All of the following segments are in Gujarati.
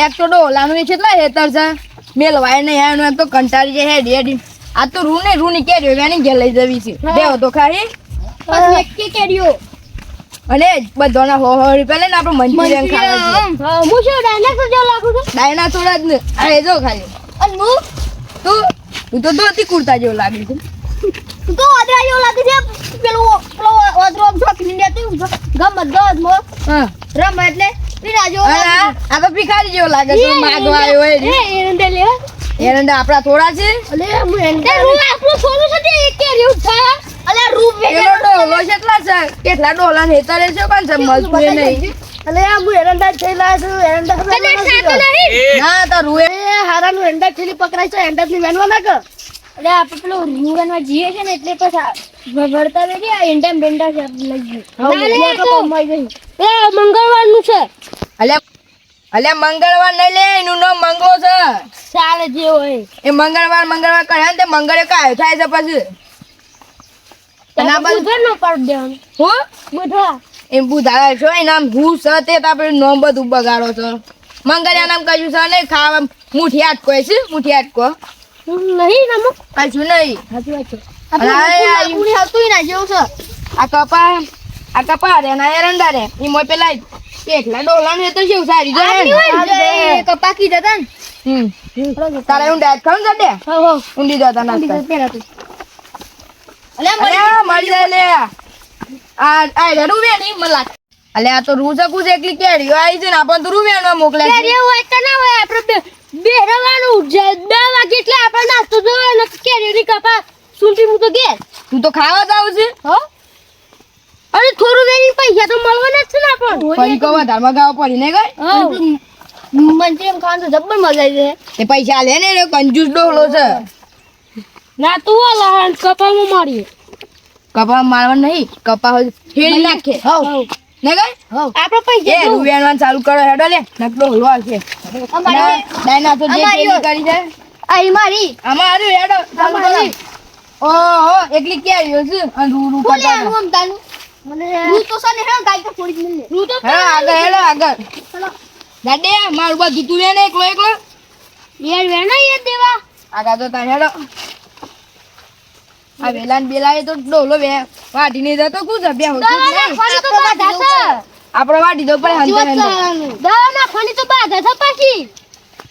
લેક તો ડોલાનું એ કેટલા હેતર છે? મેલવાય નહીં આનું એમ તો કંટાળી જાય હેડી હેડી. આ તો રૂ ને રૂ ની કેરીઓ ઘેર લઈ જવી છે. દેવો તો ખાઈ એકે કેરીઓ. અને બધાના હો હો રૂપિયા લઈને આપણે મંચુરિયન ખાવા હું. શું ડાયનાસોર જેવો લાગુ છું? ડાયનાસોર જ ને. આ એ જો ખાલી. અને હું તું? તું તો ધોતી કુર્તા જેવું લાગે છે. તું તો વાદળા જેવો લાગે છે. પેલું પેલો વાદળો આમ રમ એટલે આ તો ભિખારી જેવો લાગે છે. છે માગવા આવ્યો હોય એ એરંડે એરંડા આપણા થોડા છે? અલે હું એરંડે રૂ આપણું છે તે એક કેરી ઉઠાયા અલે રૂ પેલો ડોલો કેટલા છે. કેટલા ડોલા ને હેતરે છે કોણ છે મજબૂર નહીં. અલે આ હું એરંડા છું એરંડા ના તો રૂએ એ હારાનું એરંડા થેલી પકડાય છે એરંડા ની વેનવા ના કર અલે આપણે પેલો રીંગણમાં જીએ છે ને એટલે પછી વળતા નથી આ એંડા બેંડા છે લઈ ગયું એ મંગળવારનું છે. અલ્યા અલ્યા મંગળવાર નહીં લે એનું નામ મંગળો છે. ચાલે જે હોય. એ મંગળવાર મંગળવાર કહે ને તે મંગળે કાયો થાય છે પછી. અને આ બધું બુધવાર નો પાડ દેવાનું. એમ બુધાવે છો એ નામ હું છે તે તો આપણે બધું બગાડો છો. મંગળ્યા નામ કહ્યું છે નહીં ખાવા મુઠી આટકો છે મુઠી આટકો નહીં. કશું આવતું ના જેવું છે. આ કપા આ કપા રે ના એરંડા રે. ઈ મોય પેલા કેટલા ડોલા ને તો જેવું સારી જતા ને. તારે ઊંડા ખાવ ને દે ઊંડી જતા નાસ્તા અલે મળી જાય લે આ આ મલા અલ્યા આ તો રૂ શકું છે એકલી કેરીઓ આવી છે ને આપણ તો રૂવેણો મોકલે હોય તો ના હોય આપણે બે બેહરવાનું બે વાગે એટલે આપણે નાસ્તો જોવે ને કેરીની કપા સુંટી હું તો ઘેર તું તો ખાવા જ આવું છે હો? અરે થોડું વેરી પૈસા તો મળવાના જ છે ને આપણને. ફરી કવા વધારમાં ગાવા પડી ને ગઈ? મંચુરિયન ખાવાનું તો જબ્બર મજા આવી જાય એ પૈસા લે ને કંજૂસ ડોહલો છે. ના તું ઓલા કપામાં મારીએ. કપા મારવા નહીં કપા ફેરી નાખે. ને ગઈ? આપણે આપણો પૈસા રૂવેણવાનું ચાલુ કરો હેડો લે. નકલો હલવો આવશે ડાયનાસોર જે અમારી કરી છે. આ મારી આમાં હારું હેડો ચાલુ કરો. અમારી. ઓહો એકલી કેરીઓ છે અને રૂ રૂ બોલે કરતા તાનું મને રૂ તો છે ને હે ગાય તો થોડી મિલે રૂ તો હેડો આગળ હેડો આગળ. ચલો. દાડે મારું બધું તું ને એકલો એકલો? યાર વેના યાર દેવા. આગળ તો તાર હેડો. આ વેલાન બેલાએ તો ડોલો બે વાટી નહીં જતો કું છે બે હોતું જ દવા નહીં. નાખવાની તો બાધા છે. આપણે વાટી દો પણ દવા નાખવાની તો બાધા છે પાછી.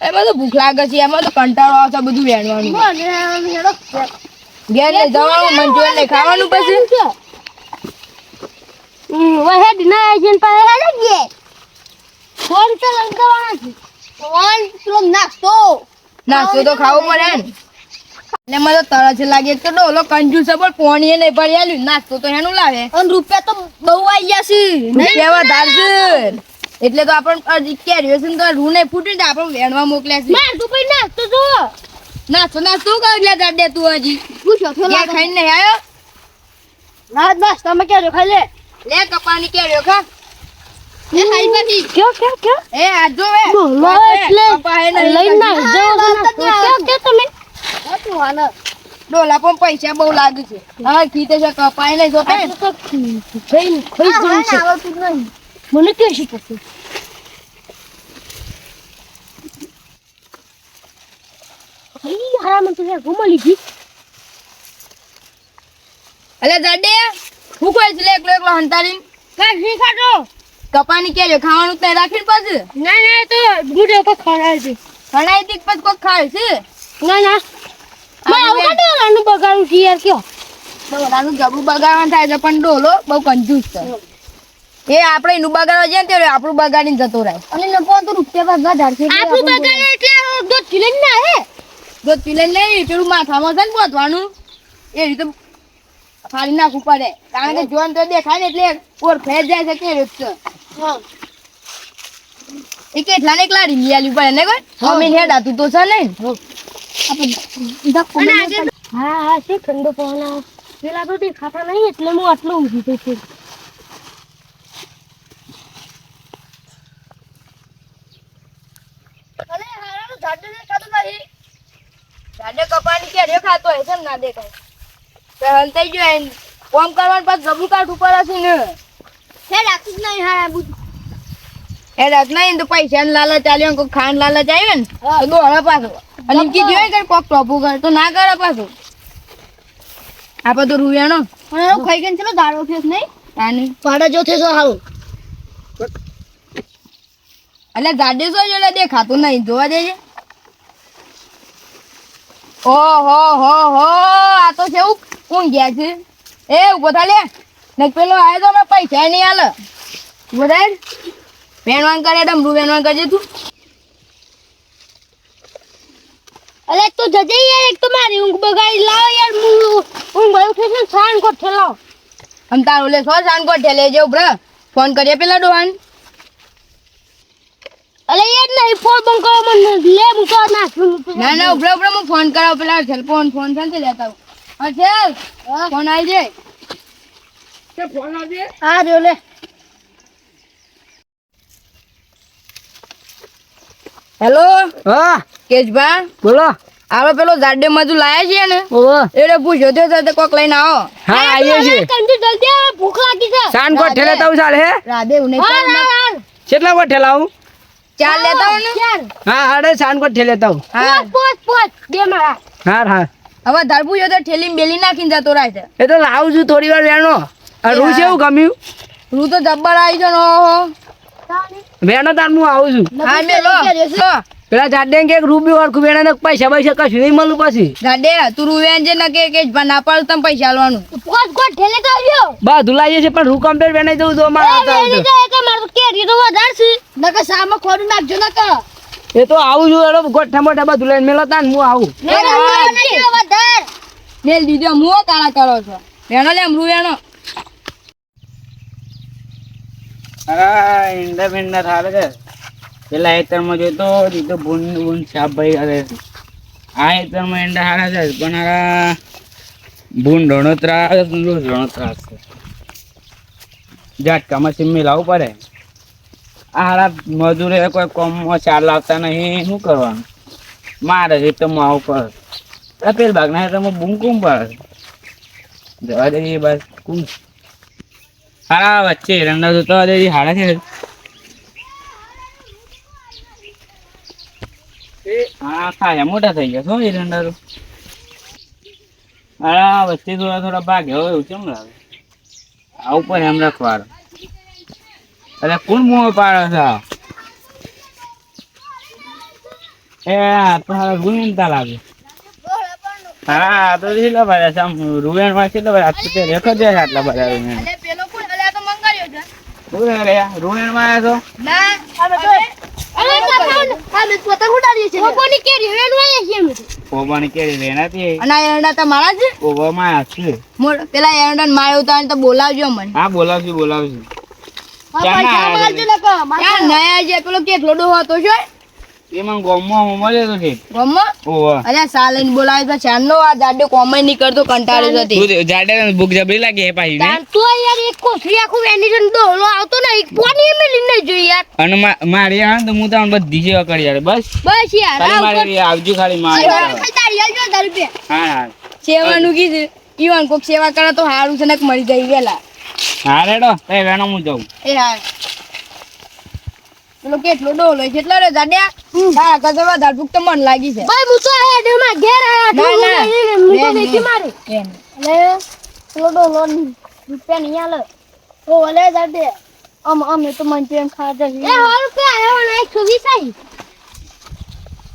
એ બધું ભૂખ લાગે છે એમાં તો કંટાળો આવશે બધું વેણવાનું. ઘેર લઈ જવાનું મંચુરિયન ને ખાવાનું પછી? વહે દિના એજન્ટ પાસે હેડે ગયે ફોન તો લંકાવાના છે ફોન તો નાસ્તો નાસ્તો તો ખાવો પડે ને. એટલે મને તો તરસ લાગે તો ડોલો કંજૂસ પણ પોણી નહીં પડી આલ્યું નાસ્તો તો એનું લાવે. અને રૂપિયા તો બહુ આવી ગયા રૂપિયા વધારે છે. એટલે તો આપણે કેરીઓ છે ને તો રૂ નહીં ફૂટી ને આપણે વેણવા મોકલ્યા છે. માર તું જો. નાસ્તો નાસ્તો કરી લે દાડે તું હજી પૂછો ઘેર ખાઈને નહીં આવ્યો? ના બસ તમે ક્યારે ખાઈ લે. લે કપાની કેરીઓ ખા. એ પછી. કયો કયો કયો? એ આજો જો વે. બોલો એટલે કપા હે નહીં લઈ ના કંજૂસ. જાઓ કયો કયો તમે હતું ડોલા પણ પૈસા બહુ લાગે છે. હા કીધે છે કપાય નહીં જો ખાઈ ખાઈ જવું છે. મને કે શીખશે ઈ હરામ તો ઘુમા લીધી. અલે દાડે હું કોઈ છે એકલો એકલો હંતારી કા શીખાડો કપાની કેજો ખાવાનું તો રાખીને પાછું? ના ના તો ગુડે પર ખરાય છે. ઘણા દીક પછી કોઈ ખાય છે? ના ના. બગાડું છે યાર કયો? ડોલાનું જબરું બગાડવાનું થાય છે પણ ડોલો બહુ કંજૂસ છે. એ આપણે એનું બગાડવા જઈએ ને ત્યારે આપણું બગાડીને જતો રહે. અને નફો તો રૂપિયા પર વધારે છે આપણું બગાડે એટલે ના હે. નહીં પેલું માથામાં છે ને પહોંચવાનું એ રીતે ફાડી નાખવું પડે. કારણ કે જોન તો દેખાય ને એટલે ઓર ફેર જાય છે કે રીત છે. એ કેટલા ને એકલા રીંગી આલી પડે ને કોઈ. અમે હેડ તો છે ને હા હા છે ઠંડો પવન આવે. પેલા તો દેખાતા નહીં એટલે હું આટલો ઊભી થઈ છું જાડે કપાની કેરીઓ ખાતો હોય છે ને ના દેખાય. હલતાઈ ગયો કોમ કરવાનું પાછું જબરું કાઢ ઉપર હશે ને. હે રાખતું જ નહીં હા બુજ એ રાત નહીં તો પૈસા ને લાલચ આવ્યો ખાંડ લાલચ આવ્યો ને તો દોડે પાછો. અને એમ કીધું હોય કે કોક ટોપું કરે તો ના કરે પાછું. આ બધું રૂયાણો. પણ એનો ખાઈ ગયો ચલો દાડો ફેસ નહીં? આની. પાડા જો થેસો હાલ એટલે ગાડી છે એટલે દેખાતું નહીં જોવા દેજે. ઓ હો હો હો આ તો છે કોણ ગયા છે. એ ઊભો થા લે. ને પેલો આવ્યો તો પૈસા નહીં હાલ. ઊભો થાય વેણવાન કરે ડમરું વેણવાન કરજે તું અલે એક તો જજે યાર એક તો મારી ઊંઘ બગાડી લાવો યાર હું ઊંઘ ભયું થશે સાણ કોઠે લાવ. આમ તારું લે સો સાનકોટ ઠેલે જે ઉભરે ફોન કરીએ પેલા ડોહાન. અલે યાર નહીં ફોન બંધ કરો મને લે હું તો ના ના ના ઉભરા ઉભરા હું ફોન કરાવ પેલા છેલ ફોન ફોન છે ને લેતા હું છેલ ફોન આવી જાય. હા રહ્યો લે. હેલો? હા. કેશભા? બોલો. આપણે પેલો જાડે મજુ લાયા છે ને એટલે પૂછ્યો તો સાથે કોક લઈને આવો. હા આવીએ છે કંજુ જલ્દી આવે ભૂખ લાગી છે. સાન કો ઠેલે તાવ ચાલે હે? રાધે ઉને હા હા હા કેટલા કો ઠેલા હું ચાર લેતા હું હા હાડે સાન કો ઠેલે તાવ? હા. પોત પોત બે મારા હા હા હવે ધાર પૂછ્યો તો ઠેલી બેલી નાખીને જતો રહે છે. એ તો લાવું છું થોડી વાર વેણો. આ રૂ છે એવું ગમ્યું? રૂ તો જબ્બર આવી છે ને ઓહો. વેણો તાર હું આવું છું. હા મેલો લો પેલા જાડે કે રૂબી ઓળખું વેણા ને પૈસા પૈસા કશું નહીં મળું પછી. જાડે તું રૂવેન છે ને કે કે ના પાડ તમે પૈસા આલવાનું. પોચ કોટ ઠેલે તો આવ્યો. બધું લાવીએ છીએ પણ રૂ કમ્પ્લેટ વેણાઈ દઉં તો મારા હાથ એ કે મારું કેરી તો વધારે છે. સામાં ખોડું નાખજો નકર. એ તો આવું જો એનો ગોઠા મોઠા બધું લઈને મેલો તાન હું આવું. વધારે. મેલ દીધો મુઓ કાળા કરો છો. વેણો લે રૂ વેણો. અરે ઈંડા બિંડા થારે છે. પેલા હેતરમાં જોઈતો દીધો ભૂન ભૂન સાપ ભાઈ અરે આ હેતરમાં એંડા હારા છે, પણ આ ભૂન રણોત્રા રણોત્રા છે. જાટકામાં સિમ્મી લાવવું પડે. આ હારા મજૂરે કોઈ કોમમાં ચાર લાવતા નહીં, શું કરવાનું? મારે છે તો માવ આ પેલ ભાગના હેતરમાં બૂમ કુમ પડે જવા દે બસ, કુમ. હારા વચ્ચે રંડા જોતો હારા છે. હા ખાયા મોટા થઈ ગયા છો એરંડા તો હારા વચ્ચે થોડા થોડા ભાગે હોય એવું કેમ લાગે? આ ઉપર એમ રખવાડો. અરે કોણ મોં પાડો છો એ આ તો હારા ગુણવત્તા લાગે. હા તો કેટલા છે આમ રૂવેણમાં કેટલા ભાઈ આ તો રેખો જાય આટલા રૂવેણ અલે પેલો કોણ? અલે તો છે. માં આવ્યા છો ના અમે તો અમે પતંગ અમે પતંગ ઉડાડીએ છીએ. કોની કેરી વેણું આયા અમે ઓબાની કેરી વેણાતી અને આ તમારા છે મોર- પેલા એરંડા માર્યો તો તો બોલાવજો મને. હા બોલાવજો ક્યાં. યાર નયા છે પેલો કેટલો ડોહો હતો છે એમાં ગોમમાં મળે તો છે. ગમમાં? ઓવા અરે સાલન બોલાય તો ચાંદનો આ જાડે કોમે નહીં કરતો કંટાળે જતી તું જાડે ભૂખ જબરી લાગે હે પાછી તાર તો યાર એક કોથળી આખું વેની જન ડોલો આવતો ને એક પોની મે લઈને જો યાર. અને મારી આ તો હું બધી સેવા કરી યાર બસ. બસ યાર મારી આવજો ખાલી મારી હા હા. સેવાનું કીધું. ઈવાન કોક સેવા કરે તો સારું છે ને મરી જાય વેલા. હા રેડો. એ વેણો હું જાઉં. એ હા પેલો કેટલો ડોલો કેટલા રે જાડ્યા? હા કદે વધારે ભૂખ તો મન લાગી છે. ભાઈ હું તો આ ડેમાં ઘેર આયા ના, ના. હું તો બેન, મારી. લે લોડો લોન રૂપિયા નહીં આલે. ઓ અલે જાડે આમ અમે તો મંચુરિયન ખાધા છે એ હાલ કે આયો ને 120 આઈ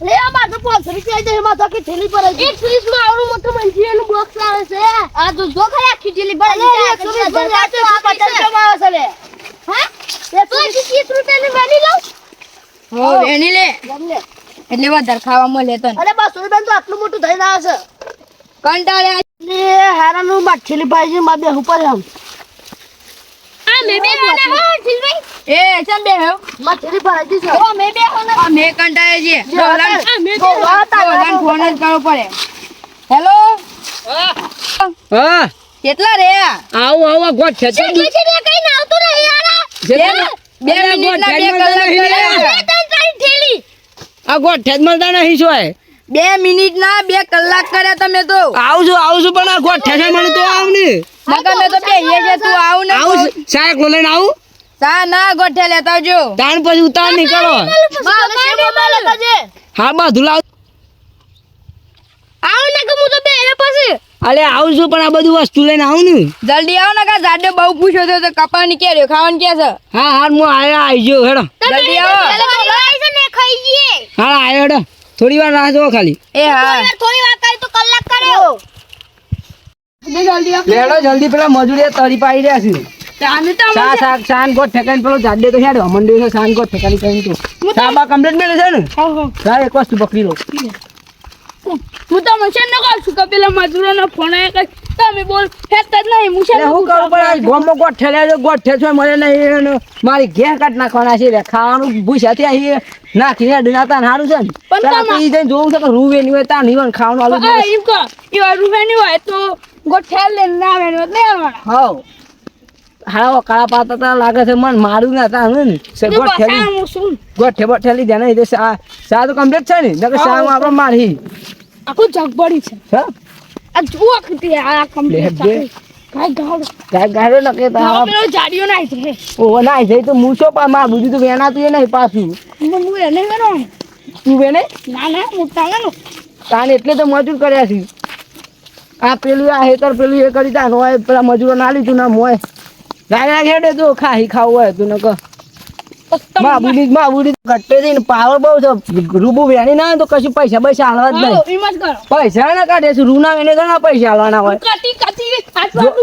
લે આ બાજુ તો 500 રૂપિયા દે માં તો કે થેલી પર 120 માં આવડું મોટું મંચુરિયનનું બોક્સ આવે છે. આ તો જો ખરી આખી થેલી પર 120 પર આ તો 50 માં આવે છે લે હા એ તો 30 રૂપિયા ની વેની લાવ હો એની લે ગમને એટલે વધારે ખાવા મળે તને. અરે 200 બેન તો આટલું મોટું થઈ રહ્યા છે. કંટાળે લે હારાનું માછલી પાઈ માં બે ઉપર આમ. આ મે બે હોના હો સિલભાઈ એ ચમ બે હો? માછલી પાઈ છે. ઓ મે બે હોના આ મેં કંટાળે છે. ડોલાન આ મે ડોલાન ફોન જ કરવો પડે. હેલો? હા. કેટલા રે આવું આવું ગોઠ છે. છે કે છે ને કઈ ના આવતું નહીં યાર. બે બે બે કલાક કર્યા. બે ત્રણ તારી થેલી આ ગોઠ ઠેજ મળતા નહીં છો બે બે મિનિટના બે કલાક કર્યા તમે તો. આવું છું આવું છું પણ આ ગોઠ ઠેજ મને તો આવ ને મગર મેં તો બે છે તું આવું ને આવું. સાહેબ લો લઈને આવું. ચા ના ગોઠે લેતા આવજો. તાણ પછી ઉતાર નીકળો. હા બા ધુલા આવ ને કે હું તો બે પછી. અલે આવું છું પણ આ બધું વસ્તુ લઈને આવું ને. જલ્દી આવો ને કા જાડે બહુ પૂછ્યો તો તો કપા કે રહ્યો ખાવાનું કે છે? હા હા હું આયા આવી ગયો હેડો જલ્દી આવો. ને ખાઈ જઈએ. હા આયો હેડો. થોડી વાર રાહ જો ખાલી. એ હા. થોડી વાર કરી તો કલાક કર્યો લેડો જલ્દી પેલા મજૂરી તરી પાઈ રહ્યા છે. ચાને તો સા સા સાન ગોટ ઠેકાઈને તો હેડો. મંડી છે સાન ગોટ ઠેકાણી કરીને તો. સાબા કમ્પ્લીટ મેળે છે એક વસ્તુ પકડી લો. હું તો મશીન ન કહું છું કે પેલા મજૂરોનો ફોન આવ્યો તમે બોલ ફેરતા જ નહીં એટલે હું કરું પણ આ ગોમમાં ગોઠ ઠેલ્યા છે ગોઠ ઠેસો મળે નહીં મારી ઘેર કાઢ નાખવાના છે ખાવાનું ભૂસ્યા ત્યાં અહીં નાખીને ડનાતા સારું છે ને. પણ તમે જઈને જોવું છે કે રૂવે નહીં હોય ત્યાં નહીં ને ખાવાનું આલું હા એમ કહો એવા રૂપિયાની હોય તો ગોઠેલ લઈને ના આવે ને નહીં આવવાના. હાવ. હાવ કાળા પાતા તા લાગે છે મન મારું ના તા ને. સે તું ગોઠ ઠેલી ગોઠ ઠે ઠેલી દે ને સા સા તો કમ્પ્લીટ છે ને? નકર સા આપણે મારી આખું જગબડી છે. હા? આ જુઓ ખતી આ કમ્પ્લીટ લે, લે. કાઈ ગાવડો ગાય ગાડો તા પેલો જાડીઓ નાઈ છે. ઓ ના જઈ તો મૂછો પા માં બધું તો નહીં પાછું. હું એને તું વેને ના ના હું તાંગાનો તાન એટલે તો મજૂર કર્યા છે. આ પેલું આ હેતર પેલું એ કરી તા હોય પેલા મજૂરો ના લીધું ના મોય. ગાય હેડે તો ખાઈ ખાવું હોય તું નક માં બુડી માં બુડી કટ્ટે થઈને પાવર બહુ છે. રૂબુ વેણી ના તો કશું પૈસા પૈસા હાલવા જ નહીં. પૈસા ના કાઢે છે રૂના વેને ઘણા પૈસા હાલવાના હોય?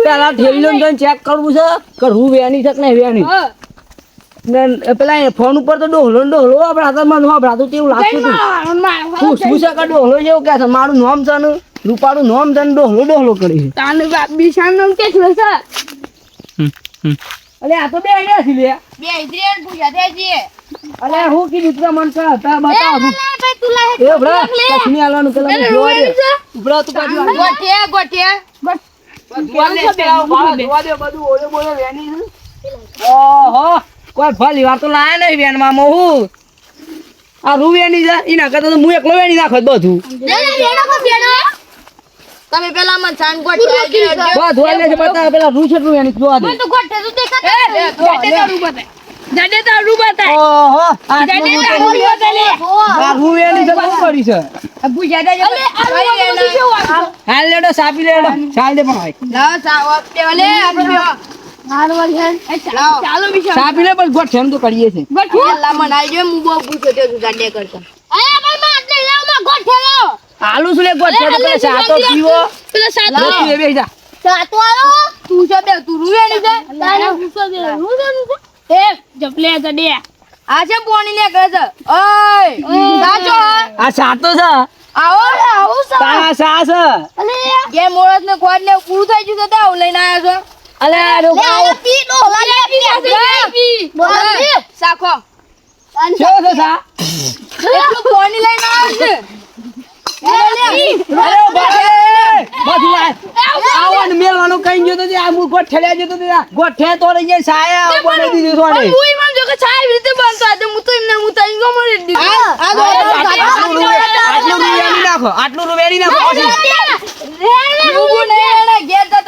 પેલા ઠેલીઓ ને ચેક કરવું છે કે રૂ વેણી છે કે નહીં વેણી? પેલા ફોન ઉપર તો ડોહલો ને ડોહલો આપણા તો મને તેવું લાગતું હતું. માર છે કે ડોહલો જેવું કે છે? મારું નામ છે ને રૂપાળું નામ છે ને ડોહલો ડોહલો કરી છે. તાને બિશાન નામ કે છે. અલે આ તો બે આઈડિયા છે લે. બે ઇદ્રિયન પૂજા દેજે અલે હું કીધું તું મને કહે હતા બતાવ. હું ભાઈ તું લાહે એ બરા કશું આલવાનું પેલા જોવા દે. ઉભરા તું કાઢી વા. ગોઠે ગોઠે. બધું પેલા વાળા જોવા દે, બધું ઓલે બોલે વેની ઓહો કોઈ ભલી વાર તો લાયા નહીં વેનમાં હું આ રૂ વેની જા ઈ ના કરતા તો હું એકલો વેની નાખત બધું. તમે પેલા મને સાન ગોઠે બધું એટલે છે બતા પેલા રૂ છે એની જોવા દે. તો ગોઠે તો દેખાતા તારું જાડે તારું ઓહો જાડે તો આ રૂ બહુ પડી છે? અલે આ કેવું? હાલ લેડો સાપી લેડો. ચાલ દે પણ સાપી લે પણ તો કરીએ છે. ગોઠે લામણ આવી જો હું બહુ પૂછ્યો તે તું કરતા. અરે ભાઈ માં આટલે લાવમાં ગોઠે લાવ. આલુ શું લે? તો પેલા સાતો પીવો. પેલા સાત તું એ બેસી જા. સાતો આલો? તું છે બે તું રૂવે ની છે તારે ગુસ્સો દે હું જાનું છું એ જપલે જડે આ છે પોણી લે કરે છે ઓય સાચો આ સાતો છે? આવો આવો તારા સા છે? અલે. કે મોરસ ને કોડ ને પૂરું થઈ ગયું તો આવું લઈને આવ્યો છો? અલે રોકો. રો લે પી ડો લે પી. બોલ સાખો. શું છે સા? પોણી લઈને આવ્યો છે. આ આવવાનું મેલવાનું કઈ ગયો તો આ મુ ગોઠ ઠેલ્યા જતો તે આ તો રહી જાય સાયા બનાવી દીધું સોને હું એમ જો કે ચા એવી રીતે બનતો હતો હું તો એમને હું તો એમ મળી દીધું આટલું આટલું નાખો આટલું રૂવેડી નાખો ને ઘેર આ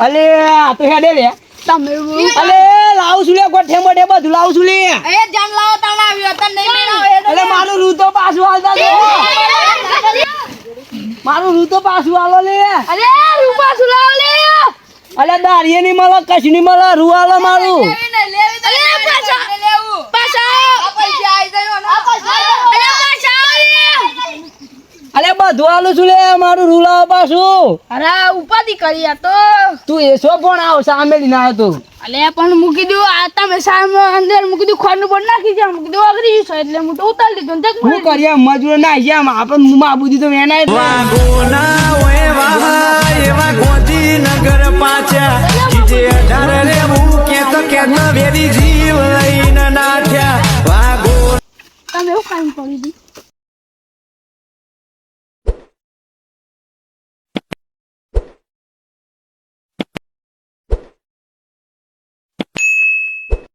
અલે આ તો હેડે રે. અલે લાવું છું ગોઠે મોઢે બધું લાવું છું લે એ જાન લાવો તાણ આવ્યો તને નહીં મેળાવો અલે મારું રૂ તો પાછું હાલતા દો મારું રૂતો પાછું હાલો લે અરે રૂપા સુલાવ લે અલે દારીએ ની મળે કશું ની મળે રૂ હાલો મારું. લેવી લેવી તો અરે પાછા. પાછા પૈસા આવી જાય અલે પાછા અલે બધું આલું છું લે મારું રૂલા પાછું. અરે ઉપાધિ કરી આ તો. તું એસો પણ આવ સામે લઈને આવ્યો તું અલે પણ મૂકી દઉં આ તમે સામે અંદર મૂકી દઉં ખોરનું પણ નાખી જાય મૂકી દઉં અગરી જશો એટલે હું તો ઉતારી લીધું ને હું કરીએ મજૂર ના ગયા આપણે મુમાં બુદ્ધિ તો એના એવા ગોધી નગર પાછા. જે અઢાર રે મૂકે તો કેતો વેરી જીવ લઈને નાઠ્યા વાગો તમે એવું કામ કરી દીધું